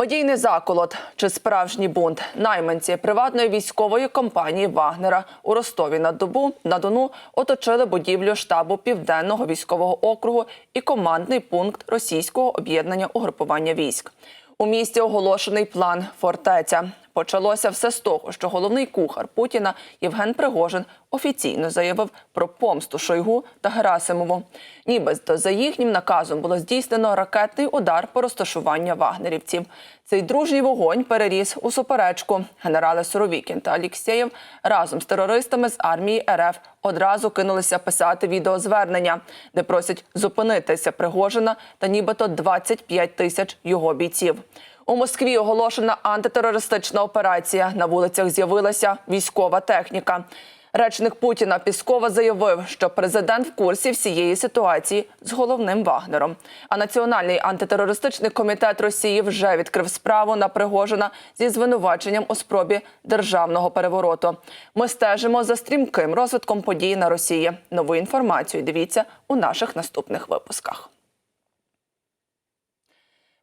Медійний заколот чи справжній бунт найманці приватної військової компанії Вагнера у Ростові на Добу на Дону оточили будівлю штабу Південного військового округу і командний пункт російського об'єднання угрупування військ. У місті оголошений план фортеця. Почалося все з того, що головний кухар Путіна Євген Пригожин офіційно заявив про помсту Шойгу та Герасимову. Нібито за їхнім наказом було здійснено ракетний удар по розташування вагнерівців. Цей дружній вогонь переріс у суперечку. Генерали Суровікін та Алєксєєв разом з терористами з армії РФ одразу кинулися писати відеозвернення, де просять зупинитися Пригожина та нібито 25 тисяч його бійців. У Москві оголошена антитерористична операція. На вулицях з'явилася військова техніка. Речник Путіна Піскова заявив, що президент в курсі всієї ситуації з головним Вагнером. А Національний антитерористичний комітет Росії вже відкрив справу на Пригожина зі звинуваченням у спробі державного перевороту. Ми стежимо за стрімким розвитком подій на Росії. Нову інформацію дивіться у наших наступних випусках.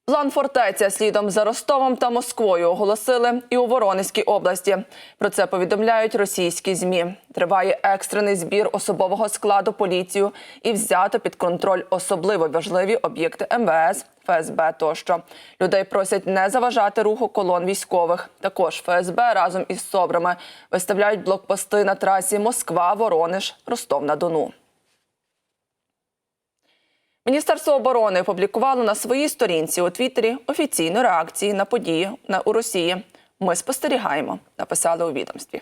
План фортеця слідом за Ростовом та Москвою оголосили і у Воронезькій області. Про це повідомляють російські змі. Триває екстрений збір особового складу поліцію і взято під контроль особливо важливі об'єкти МВС, ФСБ тощо. Людей просять не заважати руху колон військових. Також ФСБ разом із СОБРами виставляють блокпости на трасі Москва, Воронеж, Ростов на Дону. Міністерство оборони опублікувало на своїй сторінці у Твіттері офіційну реакцію на події у Росії. Ми спостерігаємо, написали у відомстві.